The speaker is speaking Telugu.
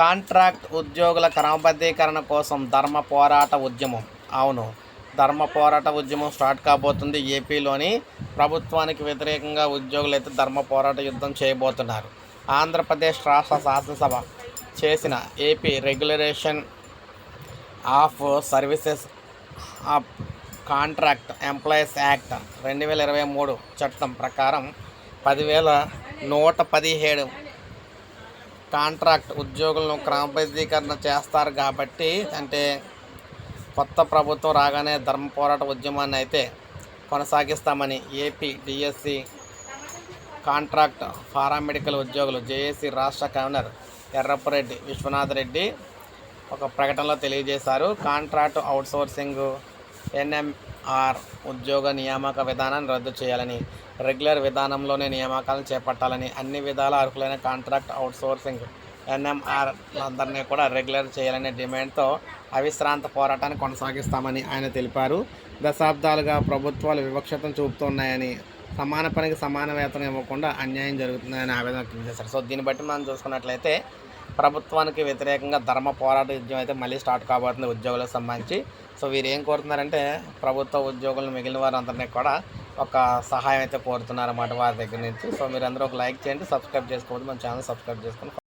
కాంట్రాక్ట్ ఉద్యోగుల క్రమబద్ధీకరణ కోసం ధర్మ పోరాట ఉద్యమం. అవును ధర్మ పోరాట ఉద్యమం స్టార్ట్ కాబోతుంది ఏపీలోని. ప్రభుత్వానికి వ్యతిరేకంగా ఉద్యోగులు అయితే ధర్మ పోరాట యుద్ధం చేయబోతున్నారు. ఆంధ్రప్రదేశ్ రాష్ట్ర శాసనసభ చేసిన AP regulation of services of contract employees act రెండు వేల ఇరవై మూడు చట్టం ప్రకారం పదివేల నూట పదిహేడు కాంట్రాక్ట్ ఉద్యోగులను క్రమబద్ధీకరణ చేస్తారు కాబట్టి అంటే కొత్త ప్రభుత్వం రాగానే ధర్మ పోరాట ఉద్యమాన్ని అయితే కొనసాగిస్తామని ఏపీ డిఎస్సి కాంట్రాక్ట్ పారామెడికల్ ఉద్యోగులు జేఏసీ రాష్ట్ర కన్వీనర్ ఎర్రప్పరెడ్డి విశ్వనాథ్ రెడ్డి ఒక ప్రకటనలో తెలియజేశారు. కాంట్రాక్ట్ అవుట్సోర్సింగ్ ఎన్ఎంఆర్ ఉద్యోగ నియామక విధానాన్ని రద్దు చేయాలని రెగ్యులర్ విధానంలోనే నియామకాలను చేపట్టాలని అన్ని విధాల అర్హులైన కాంట్రాక్ట్ అవుట్సోర్సింగ్ ఎన్ఎంఆర్ అందరినీ కూడా రెగ్యులర్ చేయాలనే డిమాండ్తో అవిశ్రాంత పోరాటాన్ని కొనసాగిస్తామని ఆయన తెలిపారు. దశాబ్దాలుగా ప్రభుత్వాలు వివక్షతను చూపుతున్నాయని సమాన పనికి సమాన వేతనం ఇవ్వకుండా అన్యాయం జరుగుతుందని ఆవేదన వ్యక్తం చేశారు. సో దీన్ని బట్టి మనం చూసుకున్నట్లయితే ప్రభుత్వానికి వ్యతిరేకంగా ధర్మ పోరాట యుద్ధం అయితే మళ్ళీ స్టార్ట్ కాబోతుంది ఉద్యోగులకు సంబంధించి. సో వీరు ఏం కోరుతున్నారంటే ప్రభుత్వ ఉద్యోగులు మిగిలిన వారందరినీ కూడా ఒక సహాయం అయితే కోరుతున్నారన్నమాట వారి దగ్గర నుంచి. సో మీరు అందరూ ఒక లైక్ చేయండి సబ్స్క్రైబ్ చేసుకోవద్దు మన ఛానల్ సబ్స్క్రైబ్ చేసుకొని